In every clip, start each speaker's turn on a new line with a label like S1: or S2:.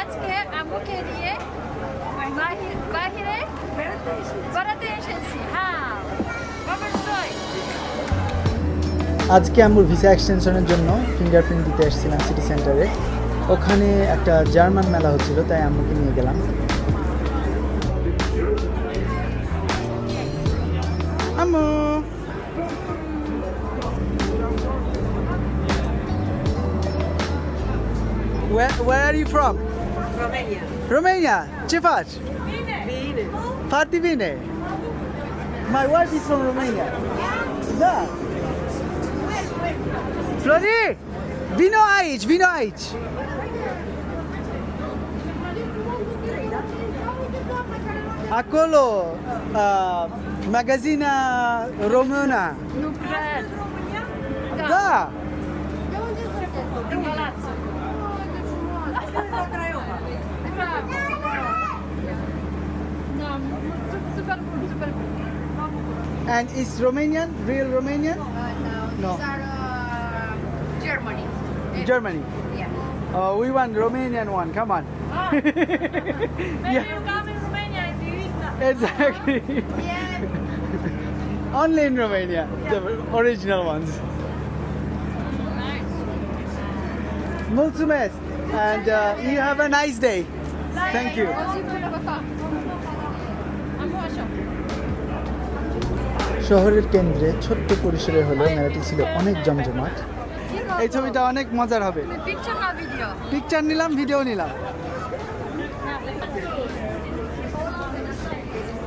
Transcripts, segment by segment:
S1: আজকে আম্মুকে
S2: আজকে ভিসা এক্সটেনশনের জন্য ফিঙ্গারপ্রিন্ট দিতে এসেছিলাম সিটি সেন্টারে ওখানে একটা জার্মান মেলা হচ্ছিল, তাই আম্মুকে নিয়ে গেলাম। আম্মু! Where, where are you from?
S3: Romania.
S2: Romania. Ce faci?
S3: Bine.
S2: Foarte bine. My wife is from Romania. Da. Flori, vino aici, vino aici. Acolo, uh, magazina română.
S1: Nu cred.
S2: Da.
S1: În Galați.
S2: And is Romanian, real Romanian?
S1: No.
S2: No.
S1: These are uh, Germany.
S2: Germany.
S1: Yeah.
S2: Oh, we want Romanian one. Come on.
S1: Maybe
S2: Yeah.
S1: you come in Romania you eat that.
S2: Exactly.
S1: Yeah.
S2: Only in Romania, the original ones.
S1: Nice.
S2: Mulțumesc. And uh, you have a nice day. Thank you. শহরের কেন্দ্রে ছোট্ট পরিসরে হলেও মেলাটি ছিল অনেক জমজমাট। এই ছবিটা অনেক মজার হবে।
S1: পিকচার না ভিডিও
S2: পিকচার নিলাম ভিডিও নিলাম।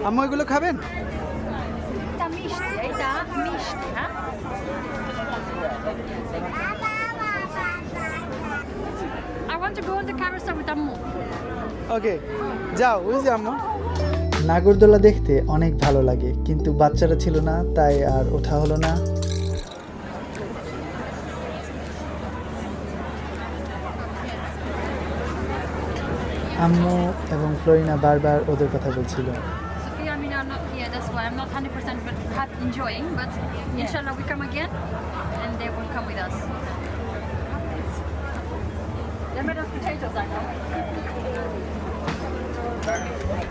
S2: আম্মু এগুলো খাবেন?
S1: এটা মিষ্টি হ্যাঁ? I want to go on the carousel with
S2: ওকে যাও নাগরদোলা দেখতে অনেক ভালো লাগে, কিন্তু বাচ্চারা ছিল না, তাই আর ওঠা হলো না। আম্মু এবং ফ্লোরিনা বারবার ওদের কথা বলছিল।
S1: Thank you.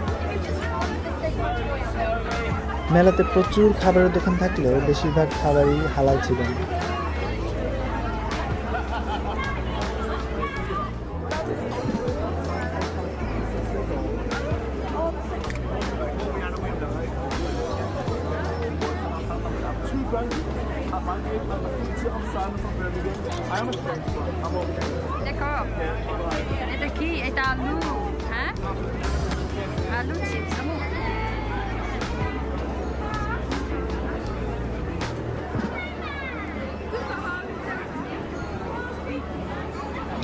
S2: মেলাতে প্রচুর খাবারের দোকান থাকলেও বেশিরভাগ খাবারই হালাল ছিল না।
S1: দেখো এটা কি এটা আলু হ্যাঁ আলু চিপস আম্মু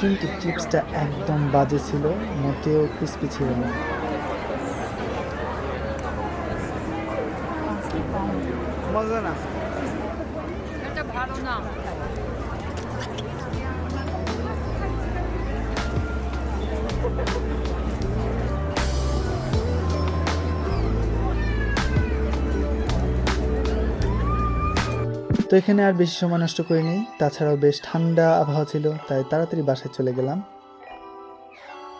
S2: কিন্তু চিপসটা একদম বাজে ছিল মোটেও ক্রিস্পি ছিল না। মজা না।
S1: এটা ভালো না।
S2: তো এখানে আর বেশি সময় নষ্ট করিনি। তাছাড়াও বেশ ঠান্ডা আবহাওয়া ছিল, তাই তাড়াতাড়ি বাসায় চলে গেলাম।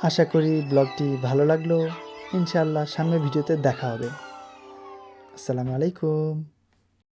S2: আশা করি ব্লগটি ভালো লাগল। ইনশাআল্লাহ সামনের ভিডিওতে দেখা হবে। আসসালামু আলাইকুম।